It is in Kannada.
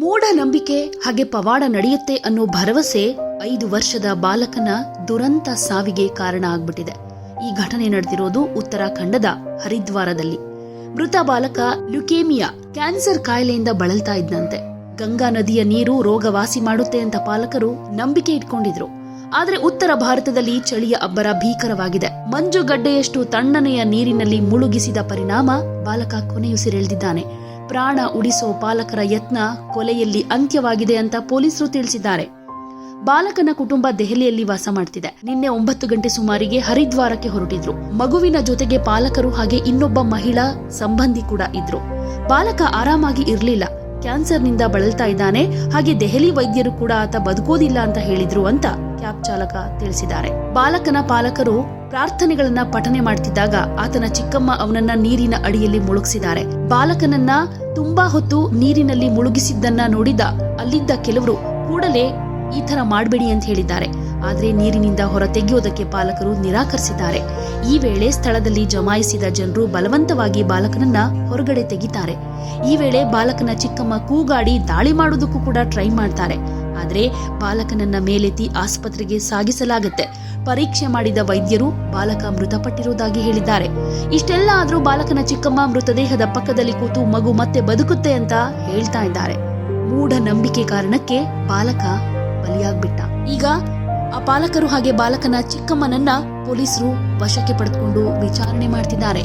ನಂಬಿಕೆ ಹಾಗೆ ಪವಾಡ ನಡೆಯುತ್ತೆ ಅನ್ನೋ ಭರವಸೆ ಐದು ವರ್ಷದ ಬಾಲಕನ ದುರಂತ ಸಾವಿಗೆ ಕಾರಣ ಆಗ್ಬಿಟ್ಟಿದೆ. ಈ ಘಟನೆ ನಡೆದಿರೋದು ಉತ್ತರಾಖಂಡದ ಹರಿದ್ವಾರದಲ್ಲಿ. ಮೃತ ಬಾಲಕ ಲ್ಯುಕೇಮಿಯಾ ಕ್ಯಾನ್ಸರ್ ಕಾಯಿಲೆಯಿಂದ ಬಳಲ್ತಾ ಇದ್ದಂತೆ ಗಂಗಾ ನದಿಯ ನೀರು ರೋಗ ವಾಸಿ ಮಾಡುತ್ತೆ ಅಂತ ಪಾಲಕರು ನಂಬಿಕೆ ಇಟ್ಕೊಂಡಿದ್ರು. ಆದ್ರೆ ಉತ್ತರ ಭಾರತದಲ್ಲಿ ಚಳಿಯ ಅಬ್ಬರ ಭೀಕರವಾಗಿದೆ. ಮಂಜುಗಡ್ಡೆಯಷ್ಟು ತಣ್ಣನೆಯ ನೀರಿನಲ್ಲಿ ಮುಳುಗಿಸಿದ ಪರಿಣಾಮ ಬಾಲಕ ಕೊನೆಯುಸಿರೆಳೆದಿದ್ದಾನೆ. ಪ್ರಾಣ ಉಳಿಸೋ ಪಾಲಕರ ಯತ್ನ ಕೊಲೆಯಲ್ಲಿ ಅಂತ್ಯವಾಗಿದೆ ಅಂತ ಪೊಲೀಸರು ತಿಳಿಸಿದ್ದಾರೆ. ಬಾಲಕನ ಕುಟುಂಬ ದೆಹಲಿಯಲ್ಲಿ ವಾಸ ಮಾಡ್ತಿದೆ. ನಿನ್ನೆ ಒಂಬತ್ತು ಗಂಟೆ ಸುಮಾರಿಗೆ ಹರಿದ್ವಾರಕ್ಕೆ ಹೊರಟಿದ್ರು. ಮಗುವಿನ ಜೊತೆಗೆ ಪಾಲಕರು ಹಾಗೆ ಇನ್ನೊಬ್ಬ ಮಹಿಳಾ ಸಂಬಂಧಿ ಕೂಡ ಇದ್ರು. ಬಾಲಕ ಆರಾಮಾಗಿ ಇರ್ಲಿಲ್ಲ. ಕ್ಯಾನ್ಸರ್ನಿಂದ ಬಳಲ್ತಾ ಇದ್ದಾನೆ. ಹಾಗೆ ದೆಹಲಿ ವೈದ್ಯರು ಕೂಡ ಆತ ಬದುಕೋದಿಲ್ಲ ಅಂತ ಹೇಳಿದ್ರು ಅಂತ ಕ್ಯಾಬ್ ಚಾಲಕ ತಿಳಿಸಿದ್ದಾರೆ. ಬಾಲಕನ ಪಾಲಕರು ಪ್ರಾರ್ಥನೆಗಳನ್ನ ಪಠನೆ ಮಾಡ್ತಿದ್ದಾಗ ಆತನ ಚಿಕ್ಕಮ್ಮ ಅವನನ್ನ ನೀರಿನ ಅಡಿಯಲ್ಲಿ ಮುಳುಗಿಸಿದ್ದಾರೆ. ಬಾಲಕನನ್ನ ತುಂಬಾ ಹೊತ್ತು ನೀರಿನಲ್ಲಿ ಮುಳುಗಿಸಿದ್ದನ್ನ ನೋಡಿದ ಅಲ್ಲಿದ್ದ ಕೆಲವರು ಕೂಡಲೇ ಈ ತರ ಮಾಡಬೇಡಿ ಅಂತ ಹೇಳಿದ್ದಾರೆ. ಆದರೆ ನೀರಿನಿಂದ ಹೊರ ತೆಗೆಯೋದಕ್ಕೆ ಪಾಲಕರು ನಿರಾಕರಿಸಿದ್ದಾರೆ. ಈ ವೇಳೆ ಸ್ಥಳದಲ್ಲಿ ಜಮಾಯಿಸಿದ ಜನರು ಬಲವಂತವಾಗಿ ಬಾಲಕನನ್ನ ಹೊರಗಡೆ ತೆಗಿತಾರೆ. ಈ ವೇಳೆ ಬಾಲಕನ ಚಿಕ್ಕಮ್ಮ ಕೂಗಾಡಿ ದಾಳಿ ಮಾಡೋದಕ್ಕೂ ಕೂಡ ಟ್ರೈ ಮಾಡ್ತಾರೆ. ಆದರೆ ಬಾಲಕನನ್ನ ಮೇಲೆತ್ತಿ ಆಸ್ಪತ್ರೆಗೆ ಸಾಗಿಸಲಾಗುತ್ತೆ. ಪರೀಕ್ಷೆ ಮಾಡಿದ ವೈದ್ಯರು ಬಾಲಕ ಮೃತಪಟ್ಟಿರುವುದಾಗಿ ಹೇಳಿದ್ದಾರೆ. ಇಷ್ಟೆಲ್ಲ ಆದರೂ ಬಾಲಕನ ಚಿಕ್ಕಮ್ಮ ಮೃತದೇಹದ ಪಕ್ಕದಲ್ಲಿ ಕೂತು ಮಗು ಮತ್ತೆ ಬದುಕುತ್ತೆ ಅಂತ ಹೇಳ್ತಾ ಇದ್ದಾರೆ. ಮೂಢ ನಂಬಿಕೆ ಕಾರಣಕ್ಕೆ ಬಾಲಕ ಬಲಿಯಾಗ್ಬಿಟ್ಟ. ಈಗ ಆ ಪಾಲಕರು ಹಾಗೆ ಬಾಲಕನ ಚಿಕ್ಕಮ್ಮನನ್ನ ಪೊಲೀಸರು ವಶಕ್ಕೆ ಪಡೆದುಕೊಂಡು ವಿಚಾರಣೆ ಮಾಡ್ತಿದ್ದಾರೆ.